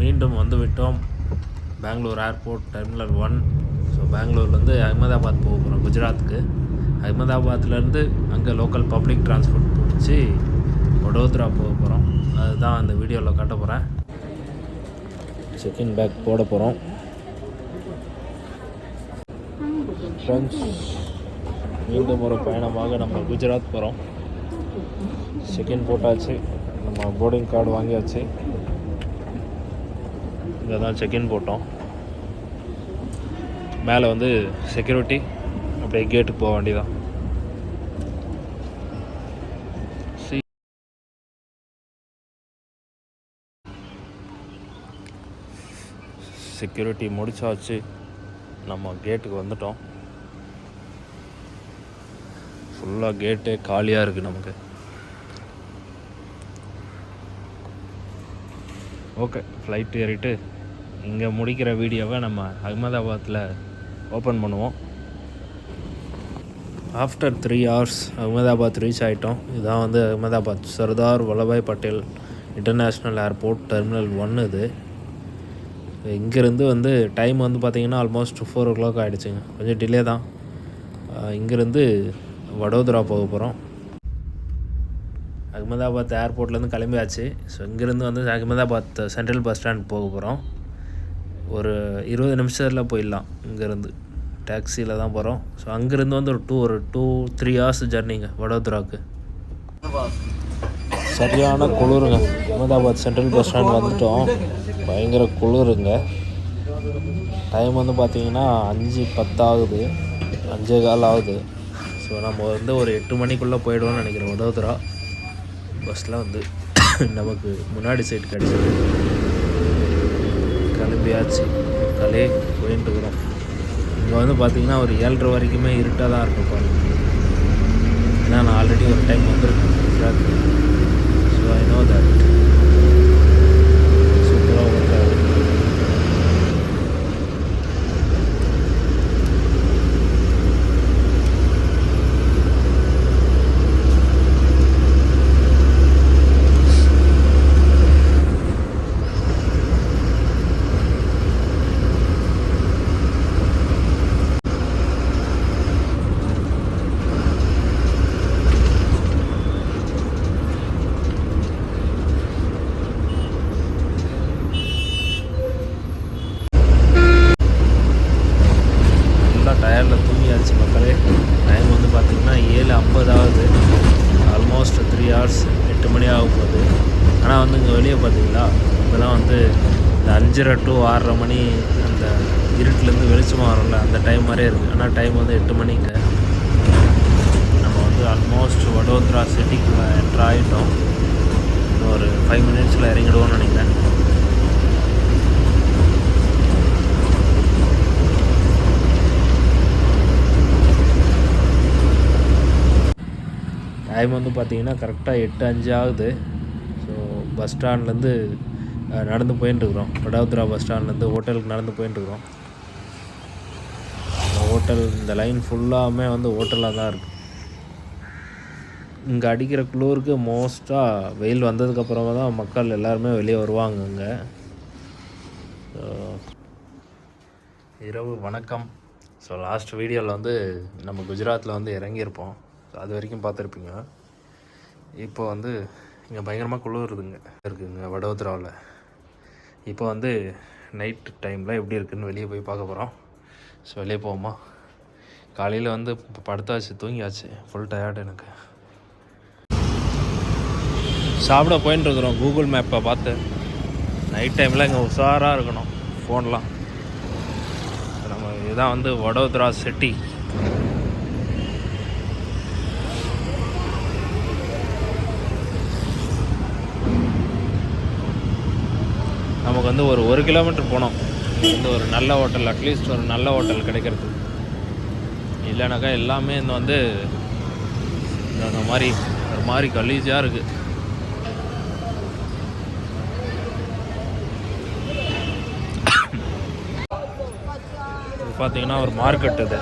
மீண்டும் வந்து விட்டோம் Bengaluru airport terminal one so பெங்களூர்லேருந்து அகமதாபாத் போக போகிறோம் குஜராத்துக்கு. அகமதாபாத்லேருந்து அங்கே லோக்கல் பப்ளிக் டிரான்ஸ்போர்ட் பிடிச்சி வடோதரா போக போகிறோம் அதுதான் அந்த வீடியோவில் காட்ட போகிறேன் செகண்ட் பேக் போட போகிறோம் ஃப்ரெண்ட்ஸ் மீண்டும் ஒரு பயணமாக நம்ம குஜராத் போகிறோம் செகண்ட் போட்டாச்சு. நம்ம போர்டிங் கார்டு வாங்கியாச்சு. இங்கே தான் செக்இன் போட்டோம். மேலே வந்து செக்யூரிட்டி அப்படியே கேட்டுக்கு போக வேண்டியதான் செக்யூரிட்டி முடிச்சாச்சு. நம்ம கேட்டுக்கு வந்துட்டோம். ஃபுல்லாக கேட்டே காலியாக இருக்குது நமக்கு. ஓகே ஃப்ளைட் ஏறிட்டு இங்கே முடிக்கிற வீடியோவை நம்ம அகமதாபாத்தில் ஓப்பன் பண்ணுவோம். After three hours Ahmedabad reach ஆகிட்டோம் இதுதான் வந்து Ahmedabad. Sardar Vallabhbhai Patel International Airport terminal one இது. இங்கேருந்து வந்து டைம் வந்து பார்த்திங்கன்னா ஆல்மோஸ்ட் ஃபோர் ஓ கிளாக் ஆகிடுச்சிங்க கொஞ்சம் டிலே தான். இங்கேருந்து வடோதரா போக போகிறோம் அகமதாபாத் ஏர்போர்ட்லேருந்து கிளம்பியாச்சு. ஸோ இங்கேருந்து வந்து அகமதாபாத் சென்ட்ரல் பஸ் ஸ்டாண்ட் போக போகிறோம் இருபது நிமிஷத்தில் போயிடலாம். இங்கேருந்து டாக்ஸியில் தான் போகிறோம் ஸோ அங்கேருந்து வந்து ஒரு டூ ஒரு டூ த்ரீ ஹவர்ஸ் ஜர்னிங்க வடோதராவுக்கு. சரியான குளிருங்க. அகமதாபாத் சென்ட்ரல் பஸ் ஸ்டாண்ட் வந்துட்டோம். பயங்கர குளிருங்க. டைம் வந்து பார்த்திங்கன்னா அஞ்சு பத்தாகுது. அஞ்சே கால் ஆகுது. ஸோ நம்ம வந்து ஒரு எட்டு மணிக்குள்ளே போயிடுவோம்னு நினைக்கிறேன் வடோதரா. பஸ்ஸில் வந்து நமக்கு முன்னாடி சைடு கிடச்சிது. கிளம்பியாச்சு. கலே போயிட்டுருக்குறோம் இங்கே வந்து பார்த்திங்கன்னா ஒரு ஏழ்ரை வரைக்குமே இருட்டாக தான் இருக்கும் பாருங்க. ஏன்னா நான் ஆல்ரெடி ஒரு டைம் வந்துருக்கேன். Gujarat. So I know that சூப்பராக ஒர்க் ஆகுது ஃபுல்லாக டயரில் தூங்கியாச்சு மக்களே டைம் வந்து பார்த்திங்கன்னா ஏழு ஐம்பதாவது ஆல்மோஸ்ட் த்ரீ ஹவர்ஸ் எட்டு மணி ஆகும் போகுது ஆனால் வந்து இங்கே வெளியே பார்த்தீங்களா இப்போலாம் வந்து இந்த அஞ்சரை டு ஆறரை மணி அந்த இருட்டிலேருந்து வெளிச்சமாக வரும்ல அந்த டைம் மாதிரியே இருக்குது ஆனால் டைம் வந்து எட்டு மணிங்க. நம்ம வந்து ஆல்மோஸ்ட் வடோதரா சிட்டிக்குள்ளே என்ட்ரு ஆகிட்டோம் ஒரு ஃபைவ் மினிட்ஸில் இறங்கிடுவோம்னு நினைக்கிறேன். டைம் வந்து பார்த்திங்கன்னா கரெக்டாக எட்டு அஞ்சு ஆகுது. ஸோ பஸ் ஸ்டாண்ட்லேருந்து நடந்து போயின்ட்டுருக்குறோம் வடோதரா பஸ் ஸ்டாண்ட்லேருந்து ஹோட்டலுக்கு நடந்து போயின்ட்டுருக்குறோம் ஹோட்டல் இந்த லைன் ஃபுல்லாமே வந்து ஹோட்டலாக தான் இருக்குது இங்கே அடிக்கிற குளிருக்கு மோஸ்ட்டாக வெயில் வந்ததுக்கப்புறமா தான் மக்கள் எல்லாருமே வெளியே வருவாங்க இங்கே. இரவு வணக்கம். ஸோ லாஸ்ட் வீடியோவில் வந்து நம்ம குஜராத்தில் வந்து இறங்கியிருப்போம். ஸோ அது வரைக்கும் பார்த்துருப்பீங்க. இப்போ வந்து இங்கே பயங்கரமாக குளிருதுங்க. இருக்குங்க வடோதராவில் இப்போ வந்து நைட் டைமில் எப்படி இருக்குதுன்னு வெளியே போய் பார்க்க போகிறோம் ஸோ வெளியே போவோமா? காலையில் வந்து இப்போ படுத்தாச்சு தூங்கியாச்சு. ஃபுல் டயர்டு எனக்கு. சாப்பிட போயின்னு இருக்கிறோம். கூகுள் மேப்பை பார்த்து. நைட் டைமில் இங்கே உஷாராக இருக்கணும் ஃபோன்லாம் நம்ம இதுதான் வந்து வடோதரா சிட்டி நமக்கு வந்து ஒரு ஒரு கிலோமீட்டர் போனோம். வந்து ஒரு நல்ல ஹோட்டல் அட்லீஸ்ட் ஒரு நல்ல ஹோட்டல் கிடைக்கிறது இல்லைனாக்கா எல்லாமே இந்த வந்து இந்த மாதிரி ஒரு மாதிரி கலீஜாக இருக்குது பார்த்தீங்கன்னா ஒரு மார்க்கெட் இது.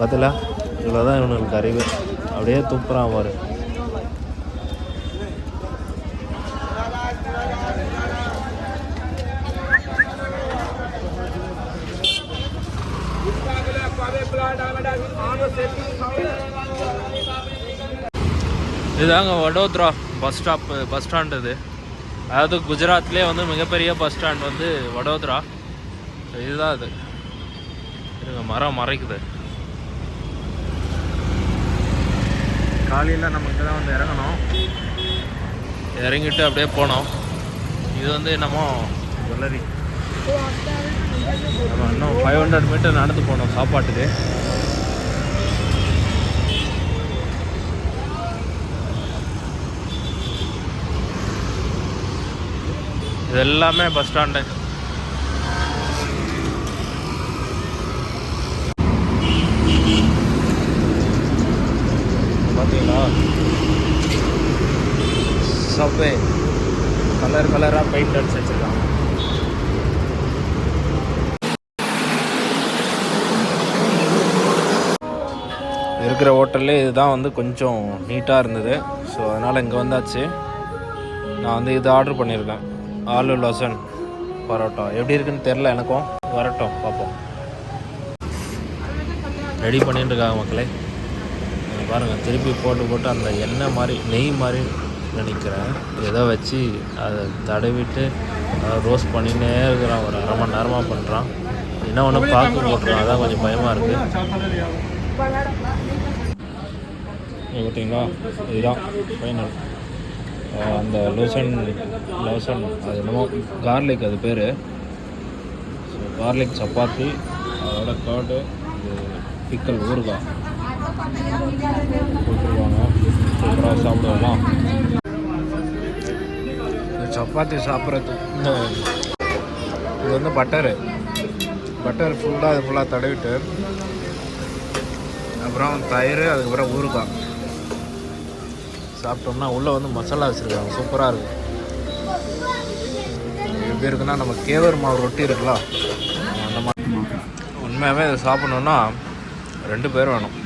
பார்த்தல இவ்வளோ தான் இவனுக்கு அறிவு. அப்படியே துப்புறான் பாரு. இதுதாங்க Vadodara bus stop bus stand இது. அதாவது குஜராத்லேயே வந்து மிகப்பெரிய பஸ் ஸ்டாண்ட் வந்து வடோதரா. இதுதான் இது. இருங்க மரம் மறைக்குது. காலையில் நம்ம இங்கே தான் வந்து இறங்கணும். இறங்கிட்டு அப்படியே போனோம். இது வந்து என்னமோ ஜுவல்லரி. நம்ம இன்னும் ஃபைவ் ஹண்ட்ரட் மீட்டர் நடந்து போனோம் சாப்பாட்டுக்கு. இது எல்லாமே பஸ் ஸ்டாண்டு பார்த்தீங்கன்னா சப்வே கலர் கலராக பெயிண்ட் அடிச்சு வச்சுருக்காங்க. இருக்கிற ஹோட்டல்லே இதுதான் வந்து கொஞ்சம் நீட்டாக இருந்தது. ஸோ அதனால் இங்கே வந்தாச்சு. நான் வந்து இது ஆர்டர் பண்ணியிருக்கேன். ஆலு லசன் பரோட்டா. எப்படி இருக்குன்னு தெரில எனக்கும். வரட்டும் பார்ப்போம். ரெடி பண்ணிட்டு இருக்காங்க மக்களே. இங்க பாருங்க திருப்பி போட்டு போட்டு அந்த எண்ணெய் மாதிரி நெய் மாதிரி நினைக்கிறேன். ஏதோ வச்சு அதை தடவிட்டு ரோஸ்ட் பண்ணினே இருக்கிறான். ஒரு அரை மணி நேரமாக பண்ணுறான் என்ன ஒன்று பார்க்க போட்டுருக்கான் அதான் கொஞ்சம் பயமாக இருக்குது பார்த்தீங்களா இதுதான் ஃபைனல் அந்த லோசன் லோசன் அது என்னமோ கார்லிக் அது பேர். ஸோ கார்லிக் சப்பாத்தி அதோட கர்டு பிக்கல் ஊறுகாய். சூப்பராக சாப்பிடுவோமா இந்த சப்பாத்தி சாப்பிட்றது இந்த இது வந்து பட்டரு பட்டர் ஃபுல்லாக அது ஃபுல்லாக தடவிட்டு அப்புறம் தயிர் அதுக்கப்புறம் ஊறுகாய். சாப்பிட்டோம்னா உள்ளே வந்து மசாலா வச்சுருக்காங்க. சூப்பராக இருக்கும் எப்படி இருக்குன்னா நம்ம கேவர் மாவு ரொட்டி இருக்குல்ல அந்த மாதிரி உண்மையாகவே இதை சாப்பிட்ணுன்னா ரெண்டு பேர் வேணும்.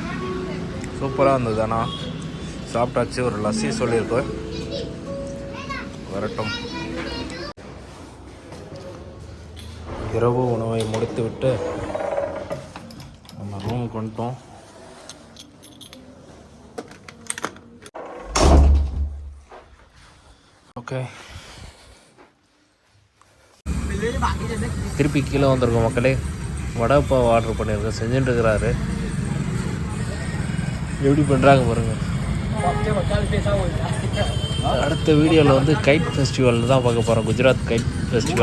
சூப்பராக இருந்தது ஆனால் சாப்பிட்டாச்சு ஒரு லஸ்ஸி சொல்லியிருக்கோம் வரட்டும். இரவு உணவை முடித்து விட்டு நம்ம ரூமுக்கு வந்துட்டோம். ஓகே திருப்பி கீழே வந்திருக்கோம் மக்களே. வடைப்பாவை ஆர்டர் பண்ணியிருக்கேன். செஞ்சுட்டு இருக்கிறாரு. எப்படி பண்ணுறாங்க பாருங்க. அடுத்த வீடியோவில் வந்து கைட் ஃபெஸ்டிவல் தான் பார்க்க போகிறோம் குஜராத் கைட் ஃபெஸ்டிவல்